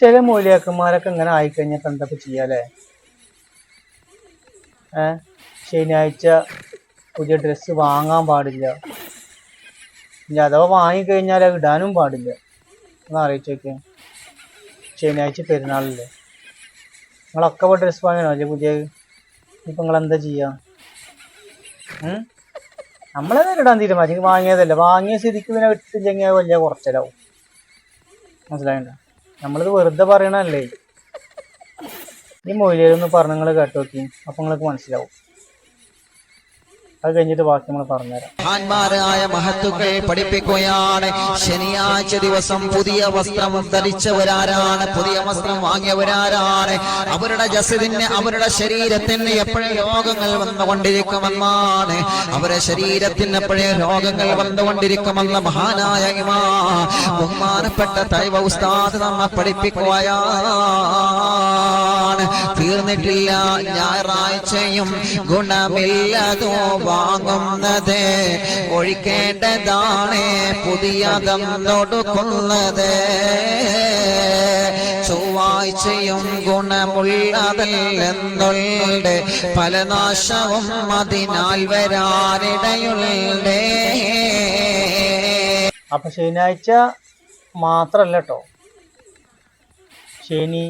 ചില മൂലിയാക്കന്മാരൊക്കെ ഇങ്ങനെ ആയിക്കഴിഞ്ഞാൽ എന്തൊക്കെ ചെയ്യാല്ലേ ചെയ്യാലേ ഏ? ശനിയാഴ്ച പുതിയ ഡ്രസ്സ് വാങ്ങാൻ പാടില്ല. ഇനി അഥവാ വാങ്ങിക്കഴിഞ്ഞാൽ അത് ഇടാനും പാടില്ല. ഒന്ന് നോക്കിയേ ശനിയാഴ്ച പെരുന്നാളില്ലേ. നിങ്ങളൊക്കെ ഇപ്പോൾ ഡ്രസ്സ് വാങ്ങിയോ അല്ലേ പുതിയ? ഇപ്പം നിങ്ങൾ എന്താ ചെയ്യുക നമ്മളത് ഇടാൻ തീരുമാനിച്ചു വാങ്ങിയതല്ല. വാങ്ങിയ സ്ഥിതിക്ക് പിന്നെ ഇട്ടില്ലെങ്കിൽ വലിയ കുറച്ചിലാവും. മനസ്സിലായിണ്ട? നമ്മളിത് വെറുതെ പറയണല്ലേ ഈ മൊയിലൊന്ന് പറഞ്ഞു നിങ്ങൾ കേട്ടോക്കി. അപ്പൊ നിങ്ങൾക്ക് മനസ്സിലാവും. അത് കഴിഞ്ഞിട്ട് ബാക്കി നമ്മൾ പറഞ്ഞുതരാം. മഹാന്മാരായ മഹത്തുക്കൾ പഠിപ്പിക്കുകയാണ്. ശനിയാഴ്ച ദിവസം പുതിയ വസ്ത്രം ധരിച്ചവരാരാണ് പുതിയ വസ്ത്രം വാങ്ങിയവരാരാണ്. അവരുടെ ജസദിന് അവരുടെ ശരീരത്തിന് എപ്പോഴും രോഗങ്ങൾ വന്നുകൊണ്ടിരിക്കുമെന്നാണ്. അവരുടെ ശരീരത്തിന് എപ്പോഴും രോഗങ്ങൾ വന്നുകൊണ്ടിരിക്കുമെന്ന മഹാനായ ബഹുമാനപ്പെട്ട തൈവ ഉസ്താദ് നമ്മെ പഠിപ്പിക്കുകയാണ്. തീർന്നിട്ടില്ല. ഞായറാഴ്ചയും ഗുണമില്ലതോ വാങ്ങുന്നത്. ഒഴിക്കേണ്ടതാണ് പുതിയതെന്നൊടുക്കുന്നത്. ചൊവ്വാഴ്ചയും ഗുണമുള്ളതല്ലെന്നുണ്ട്. പല നാശവും അതിനാൽ വരാനിടയുള്ളേ അപ്പൊ ശനിയാഴ്ച മാത്രല്ല ശനി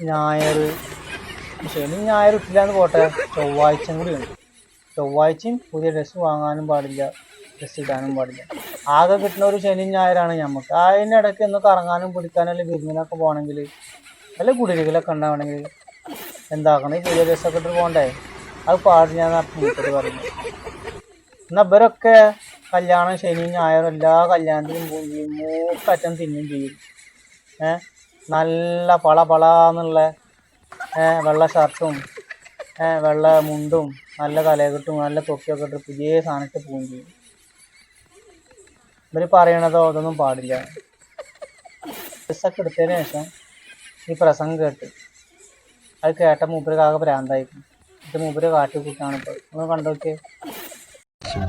ഞായർ ശനി ഞായർ ഇട്ടില്ല എന്ന് പോട്ടെ. ചൊവ്വാഴ്ചയും കൂടി ഉണ്ട്. ചൊവ്വാഴ്ചയും പുതിയ ഡ്രസ്സ് വാങ്ങാനും പാടില്ല. ഡ്രസ്സ് ഇടാനും പാടില്ല. ആകെ കിട്ടുന്ന ഒരു ശനി ഞായറാണ് നമുക്ക് ഇടയ്ക്ക് ഒന്ന് കറങ്ങാനും പിടിക്കാനും അല്ലെങ്കിൽ വിരുന്നിനൊക്കെ പോകണമെങ്കിൽ വല്ല കുടിലുകളൊക്കെ ഉണ്ടാവണമെങ്കിൽ എന്താക്കണം? ഈ പുതിയ ഡ്രസ്സൊക്കെ ഇട്ട് പോകണ്ടേ? അത് പാടില്ല എന്നാണ് മൂപ്പര് പറഞ്ഞു എന്നാ ഇവരൊക്കെ കല്യാണം ശനി ഞായറും എല്ലാ കല്യാണത്തിനും പോവുകയും മൂക്കറ്റം തിന്നും ചെയ്യും. ഏ? നല്ല പള പളാന്നുള്ള എന്നുള്ള വെള്ള ഷർട്ടും വെള്ള മുണ്ടും നല്ല തലകെട്ടും നല്ല തൊക്കിയൊക്കെ ഇട്ട് പുതിയ സാധനത്തിൽ പോവുകയും ചെയ്യും ഇവർ പറയണതോ അതൊന്നും പാടില്ല ഡ്രസ്സൊക്കെ എടുത്തതിന് ശേഷം ഈ പ്രസംഗം കേട്ട് അത് കേട്ട മൂപ്പര് ആകെ ഭ്രാന്തായിരിക്കും ഇത് മൂപ്പര് കാട്ടി കൂട്ടാണ് ഇപ്പോൾ ഒന്ന് കണ്ടു നോക്കിയേ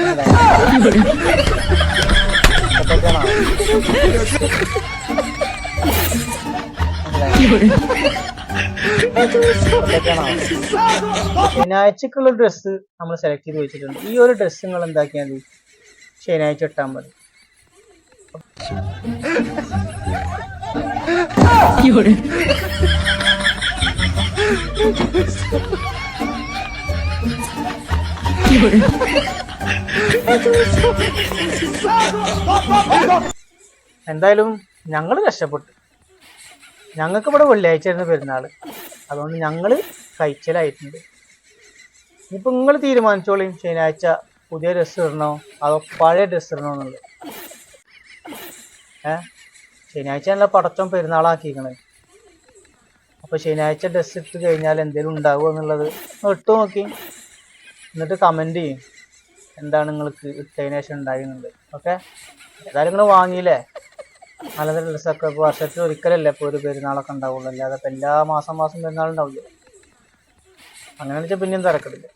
ഇതൊക്കെയാണോ? ഇതൊക്കെയാണോ? ശനിയാഴ്ചക്കുള്ള ഡ്രസ്സ് നമ്മൾ സെലക്ട് ചെയ്ത് വെച്ചിട്ടുണ്ട്. ഈ ഒരു ഡ്രസ്സ് നിങ്ങൾ എന്താക്കിയാൽ മതി? ശനിയാഴ്ച ഇട്ടാൽ മതി. എന്തായാലും ഞങ്ങൾ കഷ്ടപ്പെട്ടു. ഞങ്ങൾക്ക് ഇവിടെ വെള്ളിയാഴ്ച ആയിരുന്നു പെരുന്നാൾ അതുകൊണ്ട് ഞങ്ങൾ കഴിച്ചലായിട്ടുണ്ട്. ഇനിയിപ്പോൾ നിങ്ങൾ തീരുമാനിച്ചോളീം. ശനിയാഴ്ച പുതിയ ഡ്രസ്സ് ഇടണോ? അതോ പഴയ ഡ്രസ്സ് ഇടണോ എന്നുള്ളത്? ഏ? ശനിയാഴ്ച നല്ല പടച്ചോൻ പെരുന്നാളാക്കിയിരിക്കണേ അപ്പോൾ ശനിയാഴ്ച ഡ്രസ്സ് ഇട്ട് കഴിഞ്ഞാൽ എന്തെങ്കിലും ഉണ്ടാവുമോ എന്നുള്ളത് ഇട്ട് നോക്കി. എന്നിട്ട് കമന്റ് ചെയ്യും. എന്താണ് നിങ്ങൾക്ക് ശേഷം ഉണ്ടായിരുന്നത്? ഓക്കെ ഏതായാലും നിങ്ങൾ വാങ്ങിയില്ലേ നല്ല നല്ല ഡ്രസ്സൊക്കെ ഇപ്പോൾ വർഷത്തിൽ ഒരിക്കലല്ലേ ഇപ്പോൾ ഒരു പെരുന്നാളൊക്കെ ഉണ്ടാവുള്ളൂ. അല്ലാതെ ഇപ്പോൾ എല്ലാ മാസം മാസം പെരുന്നാളുണ്ടാവില്ലേ അങ്ങനെ വെച്ചാൽ പിന്നെയും തിരക്കിടില്ല.